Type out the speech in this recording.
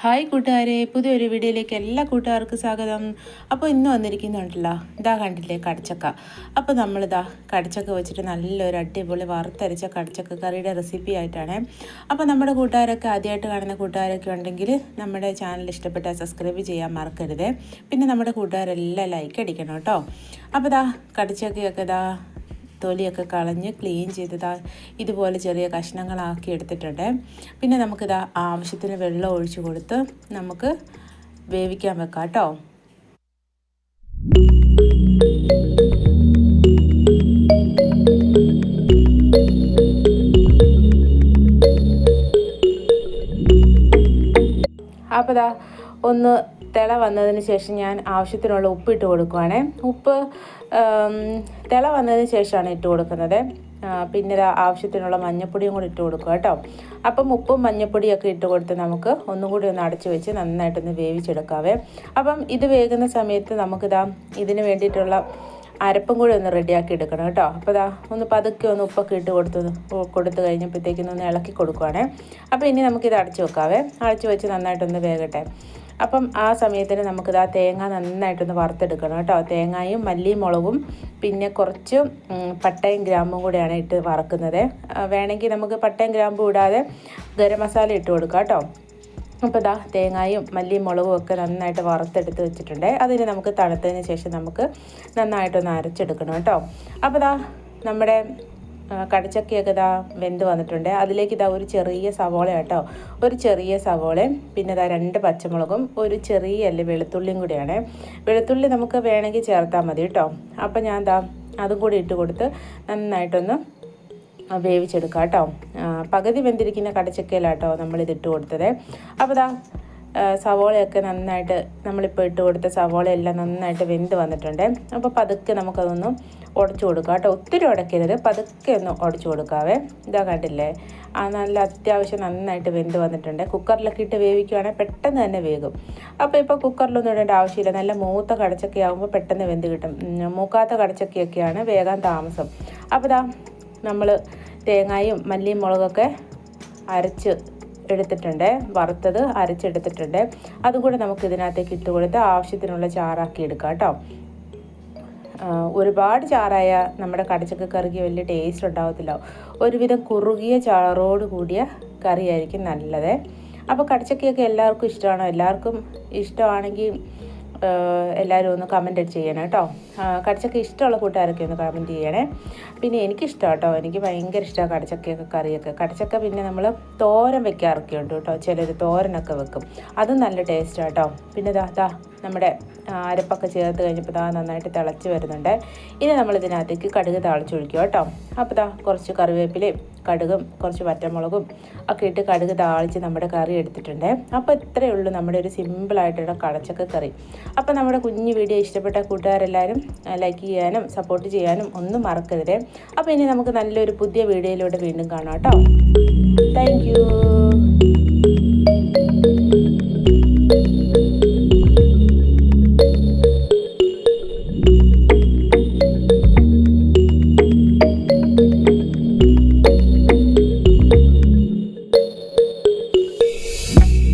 Hi കൂട്ടുകാരെ പുതിയൊരു വീഡിയോയിലേക്ക് എല്ലാ കൂട്ടുകാർക്കും സ്വാഗതം. അപ്പോൾ ഇന്ന് വന്നിരിക്കുന്നുണ്ടല്ലോ ഇതാ കണ്ടില്ലേ കടച്ചക്ക. അപ്പോൾ നമ്മളിതാ കടച്ചക്ക വെച്ചിട്ട് നല്ലൊരു അടിപൊളി വറുത്തരച്ച കടച്ചക്ക കറിയുടെ റെസിപ്പി ആയിട്ടാണ്. അപ്പോൾ നമ്മുടെ കൂട്ടുകാരൊക്കെ ആദ്യമായിട്ട് കാണുന്ന കൂട്ടുകാരൊക്കെ ഉണ്ടെങ്കിൽ നമ്മുടെ ചാനൽ ഇഷ്ടപ്പെട്ടാൽ സബ്സ്ക്രൈബ് ചെയ്യാൻ മറക്കരുത്. പിന്നെ നമ്മുടെ കൂട്ടുകാരെല്ലാം ലൈക്ക് അടിക്കണം കേട്ടോ. അപ്പോൾ ഇതാ കടച്ചക്കയൊക്കെ ഇതാ തൊലിയൊക്കെ കളഞ്ഞ് ക്ലീൻ ചെയ്തതാ ഇതുപോലെ ചെറിയ കഷ്ണങ്ങളാക്കി എടുത്തിട്ടുണ്ട്. പിന്നെ നമുക്കിത് ആവശ്യത്തിന് വെള്ളം ഒഴിച്ചു കൊടുത്ത് നമുക്ക് വേവിക്കാൻ വെക്കാം കേട്ടോ. അപ്പോൾ ഒന്ന് തിള വന്നതിന് ശേഷം ഞാൻ ആവശ്യത്തിനുള്ള ഉപ്പ് ഇട്ട് കൊടുക്കുവാണേ. ഉപ്പ് തിള വന്നതിന് ശേഷമാണ് ഇട്ട് കൊടുക്കുന്നത്. പിന്നെ ആവശ്യത്തിനുള്ള മഞ്ഞപ്പൊടിയും കൂടി ഇട്ട് കൊടുക്കുക കേട്ടോ. അപ്പം ഉപ്പും മഞ്ഞപ്പൊടിയൊക്കെ ഇട്ട് കൊടുത്ത് നമുക്ക് ഒന്നും കൂടി ഒന്ന് അടച്ചു വെച്ച് നന്നായിട്ടൊന്ന് വേവിച്ചെടുക്കാവേ. അപ്പം ഇത് വേകുന്ന സമയത്ത് നമുക്കിതാ ഇതിന് വേണ്ടിയിട്ടുള്ള അരപ്പും കൂടി ഒന്ന് റെഡിയാക്കി എടുക്കണം കേട്ടോ. അപ്പോൾ ഇതാ ഒന്ന് പതുക്കെ ഒന്ന് ഉപ്പൊക്കെ ഇട്ട് കൊടുത്ത് കൊടുത്തു കഴിഞ്ഞപ്പോഴത്തേക്കും ഒന്ന് ഇളക്കി കൊടുക്കുവാണേ. അപ്പോൾ ഇനി നമുക്കിത് അടച്ചു വെക്കാവേ. അടച്ചു വെച്ച് നന്നായിട്ടൊന്ന് വേകട്ടെ. അപ്പം ആ സമയത്തിന് നമുക്കിത് ആ തേങ്ങ നന്നായിട്ടൊന്ന് വറുത്തെടുക്കണം കേട്ടോ. തേങ്ങയും മല്ലിയും മുളകും പിന്നെ കുറച്ച് പട്ടയും ഗ്രാമ്പും കൂടെയാണ് ഇട്ട് വറക്കുന്നത്. വേണമെങ്കിൽ നമുക്ക് പട്ടയും ഗ്രാമ്പും ഇടാതെ ഗരം മസാല ഇട്ട് കൊടുക്കാം കേട്ടോ. അപ്പോൾ ഇതാ തേങ്ങയും മല്ലിയും മുളകും ഒക്കെ നന്നായിട്ട് വറുത്തെടുത്ത് വെച്ചിട്ടുണ്ട്. അതിന് നമുക്ക് തണുത്തതിന് ശേഷം നമുക്ക് നന്നായിട്ടൊന്ന് അരച്ചെടുക്കണം കേട്ടോ. അപ്പോൾ ഇതാ നമ്മുടെ കടച്ചക്കയൊക്കെ ഇതാ വെന്ത് വന്നിട്ടുണ്ട്. അതിലേക്ക് ഇതാ ഒരു ചെറിയ സവോള കേട്ടോ. ഒരു ചെറിയ സവോളയും പിന്നെ ഇതാ രണ്ട് പച്ചമുളകും ഒരു ചെറിയ അല്ലെ വെളുത്തുള്ളിയും കൂടിയാണ്. വെളുത്തുള്ളി നമുക്ക് വേണമെങ്കിൽ ചേർത്താൽ മതി കേട്ടോ. അപ്പോൾ ഞാൻ എന്താ അതും കൂടി ഇട്ട് കൊടുത്ത് നന്നായിട്ടൊന്ന് വേവിച്ചെടുക്കാം കേട്ടോ. പകുതി വെന്തിരിക്കുന്ന കടച്ചക്കയിലാട്ടോ നമ്മളിത് ഇട്ട് കൊടുത്തത്. അപ്പോൾ ഇതാ സവോളയൊക്കെ നന്നായിട്ട് നമ്മളിപ്പോൾ ഇട്ട് കൊടുത്ത സവോളയെല്ലാം നന്നായിട്ട് വെന്ത് വന്നിട്ടുണ്ട്. അപ്പോൾ പതുക്കെ നമുക്കതൊന്ന് ഉടച്ചു കൊടുക്കാം കേട്ടോ. ഒത്തിരി ഉടക്കരുത്. പതുക്കെ ഒന്ന് ഉടച്ചു കൊടുക്കാവേ. ഇതാ കണ്ടില്ലേ? ആ നല്ല അത്യാവശ്യം നന്നായിട്ട് വെന്ത് വന്നിട്ടുണ്ട്. കുക്കറിലൊക്കെ ഇട്ട് വേവിക്കുകയാണെങ്കിൽ പെട്ടെന്ന് തന്നെ വേകും. അപ്പോൾ ഇപ്പോൾ കുക്കറിലൊന്നും ഇടേണ്ട ആവശ്യമില്ല. നല്ല മൂത്ത കടച്ചൊക്കെ ആകുമ്പോൾ പെട്ടെന്ന് വെന്ത് കിട്ടും. മൂക്കാത്ത കടച്ചക്കയൊക്കെയാണ് വേഗം താമസം. അപ്പോൾ ഇതാ നമ്മൾ തേങ്ങയും മല്ലിയും മുളകൊക്കെ അരച്ച് എടുത്തിട്ടുണ്ട്. വറുത്തത് അരച്ചെടുത്തിട്ടുണ്ട്. അതുകൂടെ നമുക്ക് ഇതിനകത്തേക്ക് ഇട്ട് കൊടുത്ത് ആവശ്യത്തിനുള്ള ചാറാക്കി എടുക്കാം കേട്ടോ. ഒരുപാട് ചാറായ നമ്മുടെ കടച്ചക്ക കറിക്ക് വലിയ ടേസ്റ്റ് ഉണ്ടാകത്തില്ല ഒരുവിധം കുറുകിയ ചാറോട് കൂടിയ കറിയായിരിക്കും നല്ലത്. അപ്പോൾ കടച്ചക്കയൊക്കെ എല്ലാവർക്കും ഇഷ്ടമാണോ? എല്ലാവർക്കും ഇഷ്ടമാണെങ്കിൽ എല്ലാവരും ഒന്ന് കമന്റ് ചെയ്യണം കേട്ടോ. കടച്ചക്ക ഇഷ്ടമുള്ള കൂട്ടുകാരൊക്കെ ഒന്ന് കമന്റ് ചെയ്യണേ. പിന്നെ എനിക്കിഷ്ടം കേട്ടോ. എനിക്ക് ഭയങ്കര ഇഷ്ടമാണ് കടച്ചക്കയൊക്കെ കറിയൊക്കെ. കടച്ചക്ക പിന്നെ നമ്മൾ തോരൻ വെക്കാറൊക്കെ ഉണ്ട് കേട്ടോ. ചിലർ തോരനൊക്കെ വെക്കും. അതും നല്ല ടേസ്റ്റാണ് കേട്ടോ. പിന്നെ ദാ ദാ. നമ്മുടെ അരപ്പൊക്കെ ചേർത്ത് കഴിഞ്ഞപ്പോൾ ഇതാ നന്നായിട്ട് തിളച്ച് വരുന്നുണ്ട്. ഇനി നമ്മൾ ഇതിനകത്തേക്ക് കടുക് താളിച്ചൊഴിക്കുക കേട്ടോ. അപ്പോൾ ഇതാ കുറച്ച് കറിവേപ്പിലയും കടുകും കുറച്ച് വറ്റമുളകും ഒക്കെ ഇട്ട് കടുക് താളിച്ച് നമ്മുടെ കറി എടുത്തിട്ടുണ്ട്. അപ്പോൾ ഇത്രയേ ഉള്ളൂ നമ്മുടെ ഒരു സിമ്പിളായിട്ടുള്ള കടച്ചക്ക കറി. അപ്പോൾ നമ്മുടെ കുഞ്ഞു വീഡിയോ ഇഷ്ടപ്പെട്ട കൂട്ടുകാരെല്ലാവരും ലൈക്ക് ചെയ്യാനും സപ്പോർട്ട് ചെയ്യാനും ഒന്നും മറക്കരുത്. അപ്പോൾ ഇനി നമുക്ക് നല്ലൊരു പുതിയ വീഡിയോയിലൂടെ വീണ്ടും കാണാം കേട്ടോ. താങ്ക്